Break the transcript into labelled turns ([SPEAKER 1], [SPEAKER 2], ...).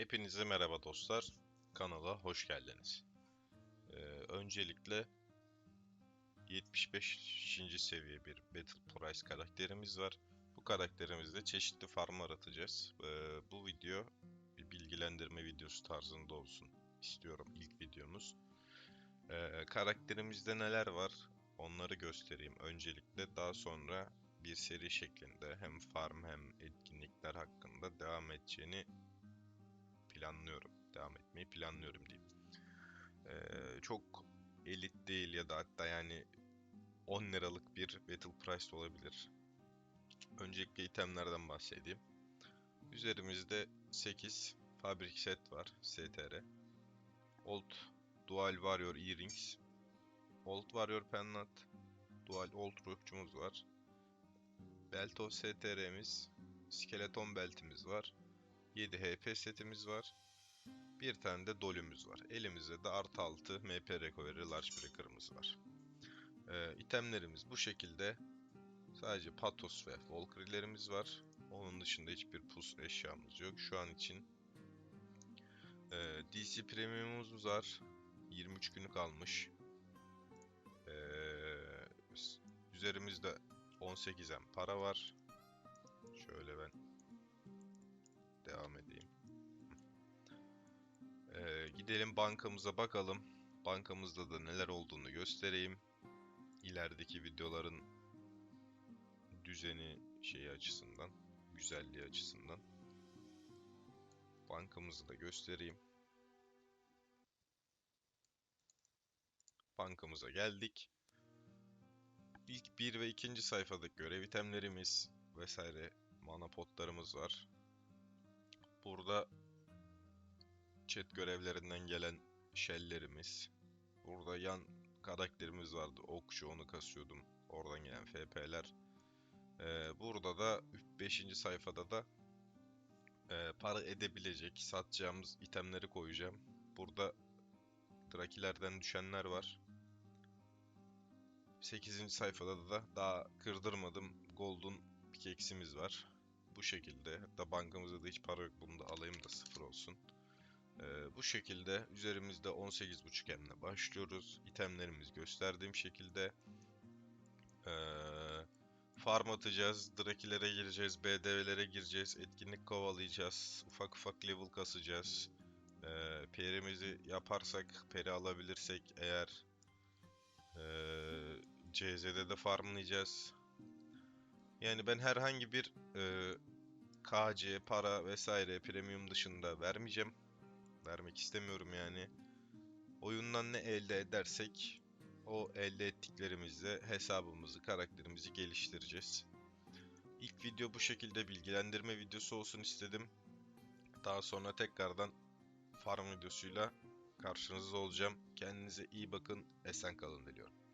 [SPEAKER 1] Hepinize merhaba dostlar. Kanala hoş geldiniz. Ee, öncelikle 75. seviye bir Battle Price karakterimiz var. Bu karakterimizde çeşitli farm aratacağız. Ee, bu video bir bilgilendirme videosu tarzında olsun istiyorum ilk videomuz. Ee, karakterimizde neler var onları göstereyim öncelikle. Daha sonra bir seri şeklinde hem farm hem etkinlikler hakkında devam edeceğini planlıyorum. Devam etmeyi planlıyorum diyeyim. Ee, çok elit değil ya da hatta yani 10 liralık bir Battle Price olabilir. Öncelikle itemlerden bahsedeyim. Üzerimizde 8 Fabric Set var. STR. Old Dual Warrior Earrings. Old Warrior Pendant. Dual Old Ruhçumuz var. Belt of STR'miz. Skeleton beltimiz var. 7 HP setimiz var. Bir tane de dolümüz var. Elimizde de artı 6 MP Recovery Large Breaker'ımız var. Ee, itemlerimiz bu şekilde. Sadece Patos ve Valkyrie'lerimiz var. Onun dışında hiçbir pus eşyamız yok. Şu an için ee, DC Premium'umuz var. 23 günü kalmış. Ee, üzerimizde 18'en para var. Şöyle ben devam edeyim. Ee, gidelim bankamıza bakalım. Bankamızda da neler olduğunu göstereyim. İlerideki videoların düzeni şeyi açısından, güzelliği açısından. Bankamızı da göstereyim. Bankamıza geldik. İlk bir ve ikinci sayfadaki görev itemlerimiz vesaire mana potlarımız var. Burada chat görevlerinden gelen shell'lerimiz. Burada yan karakterimiz vardı. Okçu onu kasıyordum. Oradan gelen FP'ler. Ee, burada da 5. sayfada da e, para edebilecek satacağımız itemleri koyacağım. Burada Drakilerden düşenler var. 8. sayfada da daha kırdırmadım Golden pickaxe'imiz var. Bu şekilde. Hatta bankamızda da hiç para yok. Bunu da alayım da sıfır olsun. Ee, bu şekilde üzerimizde 18.5 emle başlıyoruz. İtemlerimiz gösterdiğim şekilde. Ee, farm atacağız. Drakilere gireceğiz. BDV'lere gireceğiz. Etkinlik kovalayacağız. Ufak ufak level kasacağız. Ee, perimizi yaparsak, peri alabilirsek eğer ee, CZ'de de farmlayacağız. Yani ben herhangi bir e, KC, para vesaire premium dışında vermeyeceğim. Vermek istemiyorum yani. Oyundan ne elde edersek o elde ettiklerimizle hesabımızı, karakterimizi geliştireceğiz. İlk video bu şekilde bilgilendirme videosu olsun istedim. Daha sonra tekrardan farm videosuyla karşınızda olacağım. Kendinize iyi bakın, esen kalın diliyorum.